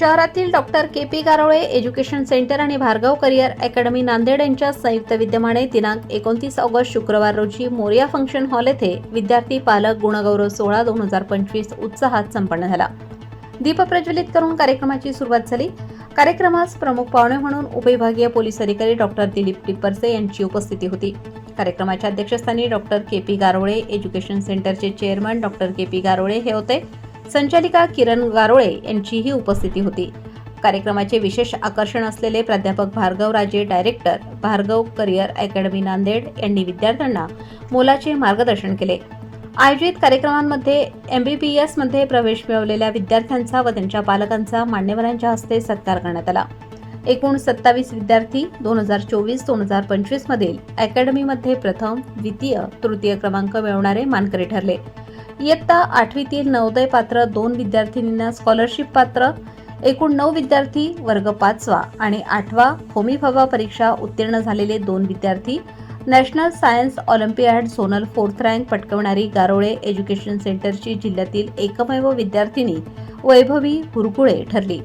शहरातील doctor K P Garole education centre आणि Bhargav career academy Nanded यांच्या संयुक्त विद्यमाने दिनांक एकोणतीस ऑगस्ट शुक्रवार रोजी मोरिया फंक्शन हॉल येथे विद्यार्थी पालक गुणगौरव सोहळा दोन हजार पंचवीस उत्साहात संपन्न झाला. दीप प्रज्वलित करून कार्यक्रमाची सुरुवात झाली. कार्यक्रमास प्रमुख पाहुणे म्हणून उपविभागीय पोलीस अधिकारी डॉक्टर दिलीप टिप्परसे यांची उपस्थिती होती. कार्यक्रमाच्या अध्यक्षस्थानी doctor K P Garole education सेंटरचे chairman doctor K P Garole हे होते. संचालिका किरण गारोळे यांचीही उपस्थिती होती. कार्यक्रमाचे विशेष आकर्षण असलेले प्राध्यापक Bhargav Raje director Bhargav career academy Nanded यांनी विद्यार्थ्यांना मोलाचे मार्गदर्शन केले. आयोजित कार्यक्रमांमध्ये एम बी पी एसमध्ये प्रवेश मिळवलेल्या विद्यार्थ्यांचा व त्यांच्या पालकांचा मान्यवरांच्या हस्ते सत्कार करण्यात आला. एकूण सत्तावीस विद्यार्थी दोन हजार चोवीस दोन हजार पंचवीस मधील अकॅडमीमध्ये प्रथम द्वितीय तृतीय क्रमांक मिळवणारे मानकरी ठरले. इयत्ता आठवीतील नवोदय पात्र दोन विद्यार्थिनींना स्कॉलरशिप पात्र एकूण नऊ विद्यार्थी वर्ग पाचवा आणि आठवा होमी फवा परीक्षा उत्तीर्ण झालेले दोन विद्यार्थी national science olympiad zonal fourth rank पटकवणारी Garole education सेंटरची जिल्ह्यातील एकमेव विद्यार्थिनी वैभवी हुरकुळे ठरली.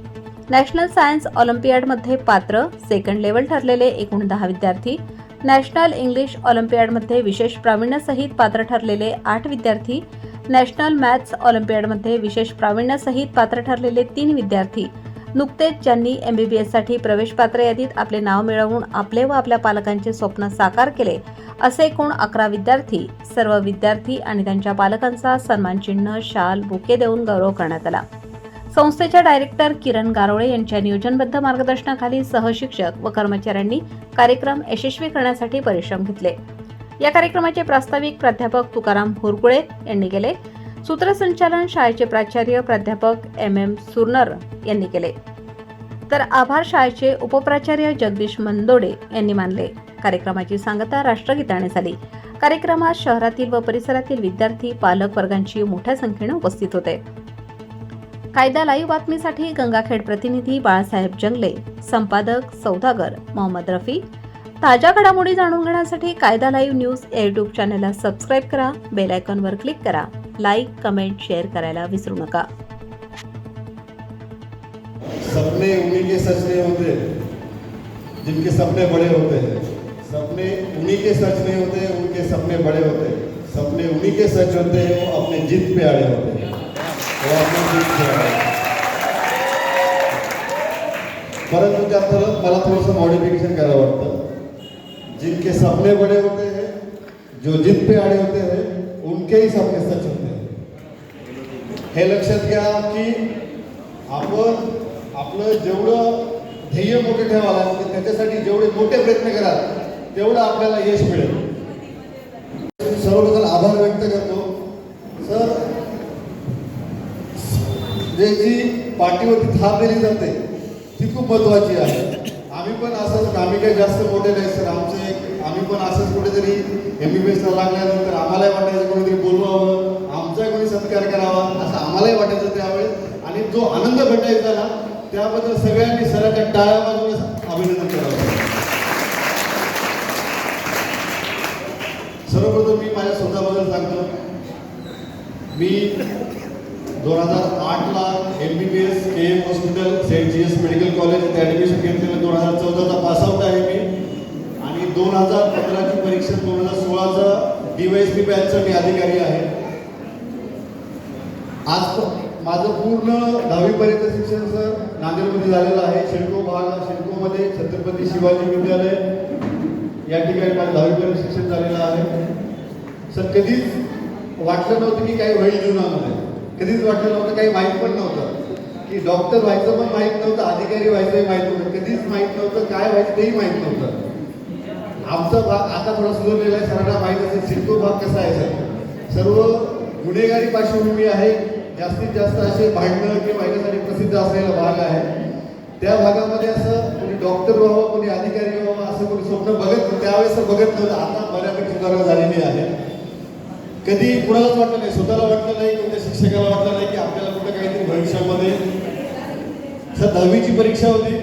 नॅशनल सायन्स ऑलिम्पियाडमध्ये पात्र सेकंड लेवल ठरलेले एकूण दहा विद्यार्थी. नॅशनल इंग्लिश ऑलिम्पियाडमध्ये विशेष प्रावीण्यासहित पात्र ठरलेले आठ विद्यार्थी. नॅशनल मॅथ्स ऑलिम्पियाडमध्ये विशेष प्रावीण्यासहित पात्र ठरलेले तीन विद्यार्थी. नुकतेच ज्यांनी एम बी बी प्रवेश पात्र यादीत आपले नाव मिळवून आपले व आपल्या पालकांचे स्वप्न साकार केले असे एकूण अकरा विद्यार्थी. सर्व विद्यार्थी आणि त्यांच्या पालकांचा सन्मान चिन्ह शाल बुके देऊन गौरव करण्यात आला. संस्थेच्या डायरेक्टर किरण गारोळे यांच्या नियोजनबद्ध मार्गदर्शनाखाली सहशिक्षक व कर्मचाऱ्यांनी कार्यक्रम यशस्वी करण्यासाठी परिश्रम घेतले. या कार्यक्रमाचे प्रास्ताविक प्राध्यापक तुकाराम होरकुळे यांनी केले. सूत्रसंचालन शाळेचे प्राचार्य प्राध्यापक एम एम सुरनर यांनी केले. तर आभार शाळेचे उपप्राचार्य जगदीश मंदोडे यांनी मानले. कार्यक्रमाची सांगता राष्ट्रगीताने झाली. कार्यक्रमात शहरातील व परिसरातील विद्यार्थी पालक वर्गांची मोठ्या संख्येने उपस्थित होते. कायदा लाईव्ह बातमीसाठी गंगाखेड प्रतिनिधी बाळासाहेब जंगले संपादक सौदागर मोहम्मद रफी. ताज्या घडामोडी जाणून घेण्यासाठी कायदा लाईव्ह न्यूज या यूट्यूब चॅनलला सबस्क्राईब करा बेल आयकॉनवर क्लिक करा. लाईक कमेंट शेअर करायला विसरू नका. सपने उन्हीं के सच होते जिनके सपने बड़े होते। हैं सपने उन्हीं के सच नहीं होते उनके सपने बड़े होते। हैं सपने उन्हीं के सच होते हैं वो अपने जीत पे आड़े होते। हैं परंतु त्यात मला थोडंसं मॉडिफिकेशन करावं वाटतं. जिनके सपने बड़े होते हैं जो जिद पे होते हैं उनके ही सपने सच होते हैं। हे लक्षात घ्या की आपण आपलं जेवढं ध्येय मोठे ठेवायला लागते त्याच्यासाठी जेवढे मोठे प्रयत्न कराल तेवढं आपल्याला यश मिळेल. सर्वप्रथम आभार व्यक्त करतो सर जे जी पाठीवरती थाप दिली जाते ती खूप महत्वाची आहे. आम्ही पण असंच आम्ही काही जास्त मोठे नाही सर आमचं एक आम्ही पण असंच कुठेतरी एम बी बी एसला लागल्यानंतर आम्हालाही वाटायचं कोणीतरी बोलवावं आमचा कोणी सत्कार करावा असं आम्हालाही वाटायचं त्यावेळेस. आणि जो आनंद भेटायचा ना त्याबद्दल सगळ्यांनी सराच्या टाळ्या वाजवून अभिनंदन करावं. सर्वप्रथम मी माझ्या स्वतःबद्दल सांगतो. मी दोन हजार आठला M B B S K M hospital saint G S medical college इथे ॲडमिशन घेतलेलं दोन हजार चौदाचा पासआउट आहे मी. आणि दोन हजार पंधराची परीक्षा दोन हजार सोळाचा डी वाय एस पी बॅचचा मी अधिकारी आहे. आज माझं पूर्ण दहावीपर्यंत शिक्षण सर नांदेडमध्ये झालेलं आहे. शिडको भाग शिडकोमध्ये छत्रपती शिवाजी विद्यालय. या ठिकाणी माझं दहावीपर्यंत शिक्षण झालेलं आहे. सर कधीच वाटलं नव्हतं की काही होईल जीवनामध्ये. कधीच वाटलं नव्हतं काही माहीत पण नव्हतं. की डॉक्टर व्हायचं पण माहीत नव्हतं अधिकारी व्हायचंही माहीत नव्हतं कधीच माहीत नव्हतं काय व्हायचं तेही माहीत नव्हतं. आमचा भाग आता थोडा सुधारलेला आहे सरांना माहीत असेल सिडको भाग कसा आहे सर? सर्व गुन्हेगारी पार्श्वभूमी आहे जास्तीत जास्त असे भांडणं किंवा याच्यासाठी प्रसिद्ध असलेला भाग आहे. त्या भागामध्ये असं कोणी डॉक्टर व्हावं कोणी अधिकारी व्हावं असं कोणी स्वप्न बघत त्यावेळेस बघत नव्हतं आता बऱ्यापैकी सुधारणा झालेली आहे. कधी कुणालाच वाटलं नाही स्वतःला वाटलं नाही कोणत्या शिक्षकाला वाटलं नाही की आपल्याला कुठं काहीतरी भविष्यामध्ये. सर दहावीची परीक्षा होती.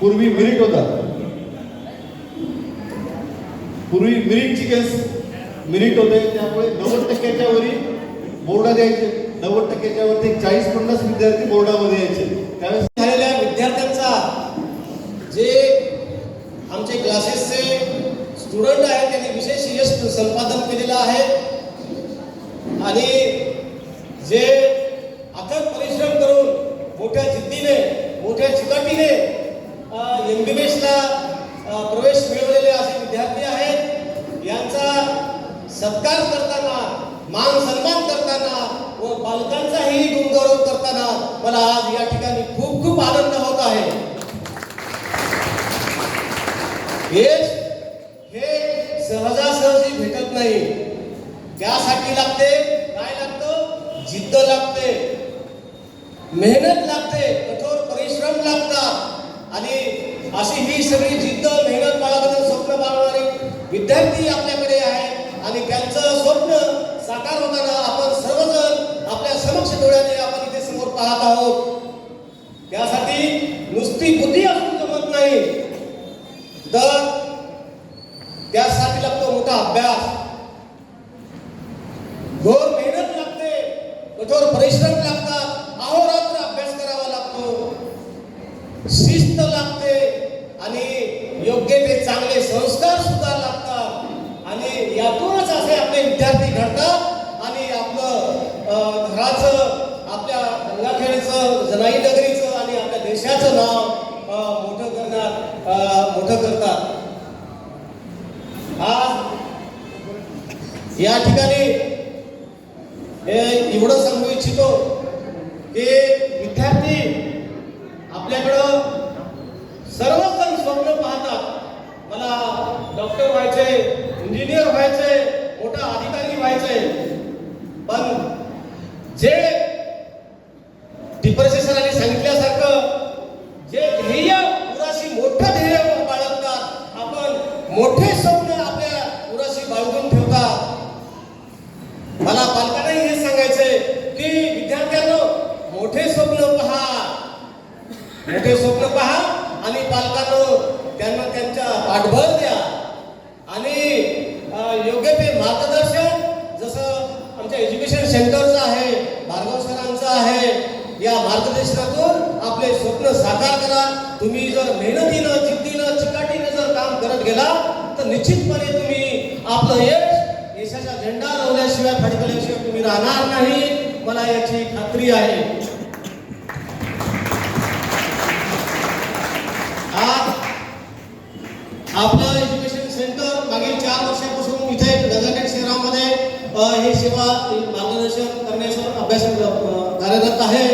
पूर्वी मिरिट होता. पूर्वी मिरिटची केस मिरिट होते त्यामुळे नव्वद टक्क्याच्या वरी बोर्डा द्यायचे. नव्वद टक्क्याच्या वरती चाळीस पन्नास विद्यार्थी बोर्डामध्ये यायचे. त्यावेळेस झालेल्या विद्यार्थ्यांचा जे आमचे क्लासेसचे स्टुडंट आहेत त्यांनी विशेष यश संपादन केलेलं आहे. आणि जे अथक परिश्रम करून मोठ्या जिद्दीने मोठ्या चिकाटीने एम बी बी एसला प्रवेश मिळवलेले असे विद्यार्थी आहेत. यांचा सत्कार करताना मान सन्मान करताना व पालकांचाही गुणगौरव करताना मला आज या ठिकाणी खूप खूप आनंद होत आहे यश हे सहजासहजी भेटत नाही त्यासाठी लागते? काय लागतं? जिद्द लागते. मेहनत लागते. कठोर परिश्रम लागतात. आणि अशी ही सगळी जिद्द मेहनत बाळगणं स्वप्न बाळगणारे विद्यार्थी आपल्याकडे आहे आणि त्यांचं स्वप्न साकार होताना आपण सर्वजण आपल्या समक्ष डोळ्याने आपण इथे समोर पाहत आहोत. त्यासाठी नुसती बुद्धी असून जमत नाही. तर त्यासाठी लागतो मोठा अभ्यास. घोर मेहनत लागते कठोर परिश्रम लागतात अहोरात्र अभ्यास करावा लागतो. शिस्त लागते आणि योग्य ते चांगले संस्कार सुद्धा लागतात. आणि यातूनच असे आपले विद्यार्थी घडतात आणि आपलं घराचं आपल्या गंगाखेडचं जनाई नगरीचं आणि आपल्या देशाचं नाव मोठं करणार मोठं करतात. आज या ठिकाणी हे एवढं सांगू इच्छितो की विद्यार्थी आपल्याकडं सर्वजण स्वप्न पाहतात मला डॉक्टर व्हायचे इंजिनियर व्हायचे मोठा अधिकारी व्हायचे पण जे टिपरसे सरांनी सांगितल्यासारखं जे ध्येय पुराशी मोठं ध्येय बाळगतात आपण मोठे स्वप्न आपल्या पुराशी बाळगून ठेवतात मला पालकांनाही हे सांगायचंय की विद्यार्थ्यांनो मोठे स्वप्न पहा मोठे स्वप्न पहा आणि पालकांनो त्यांना त्यांच्या पाठबळ द्या. आणि योग्य ते मार्गदर्शन जसं आमच्या एज्युकेशन सेंटरचं आहे भार्गव सरांचं आहे या मार्गदर्शनातून आपले स्वप्न साकार करा. तुम्ही जर मेहनतीनं जिद्दीनं चिकाटीनं जर काम करत गेला तर निश्चितपणे तुम्ही आपलं यश देशाचा झेंडा लावल्याशिवाय फडकल्याशिवाय तुम्ही राहणार नाही. मला याची खात्री आहे आज आपलं एज्युकेशन सेंटर मागील चार वर्षापासून इथे गंगाखेड शहरामध्ये हे सेवा मार्गदर्शन करण्याचं अभ्यास कार्यरत आहे.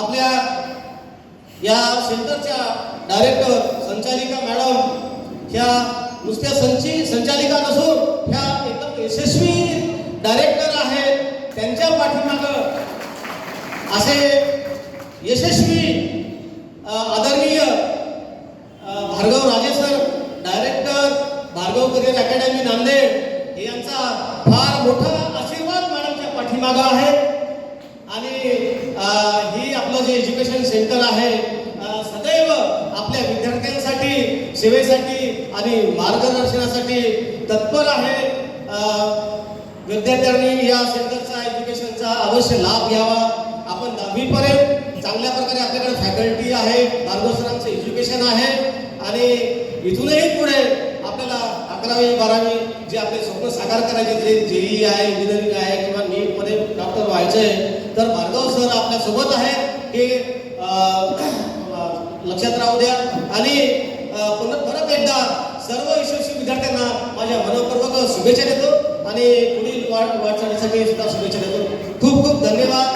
आपल्या या सेंटरच्या डायरेक्टर संचालिका मॅडम ह्या नुसत्या संची संचालिका नसून ह्या एकदम यशस्वी डायरेक्टर आहेत त्यांच्या पाठीमागं असे यशस्वी आदर आदरणीय अ, Bhargav Raje sir director Bhargav career academy Nanded हे यांचा फार मोठा आशीर्वाद मॅडमच्या पाठीमागं आहे. आणि ही आपलं जे एज्युकेशन सेंटर आहे सदैव आपल्या विद्यार्थ्यांसाठी सेवेसाठी आणि मार्गदर्शनासाठी तत्पर आहे. विद्यार्थ्यांनी या सेंटरचा एज्युकेशनचा अवश्य लाभ घ्यावा. आपण दहावीपर्यंत चांगल्या प्रकारे आपल्याकडे फॅकल्टी आहे भार्गव एज्युकेशन आहे. आणि इथूनही पुढे आपल्याला अकरावी बारावी जे आपले स्वप्न साकार करायचे जे जेई आहे इंजिनिअरिंग आहे किंवा नीटमध्ये डॉक्टर व्हायचं आहे तर भार्गव सर आपल्यासोबत आहे हे लक्षात राहू द्या. आणि पुन्हा परत एकदा सर्व यशस्वी विद्यार्थ्यांना माझ्या मनपूर्वक शुभेच्छा देतो. आणि पुढील वाट वाटचालीसाठी सुद्धा शुभेच्छा देतो. खूप खूप धन्यवाद.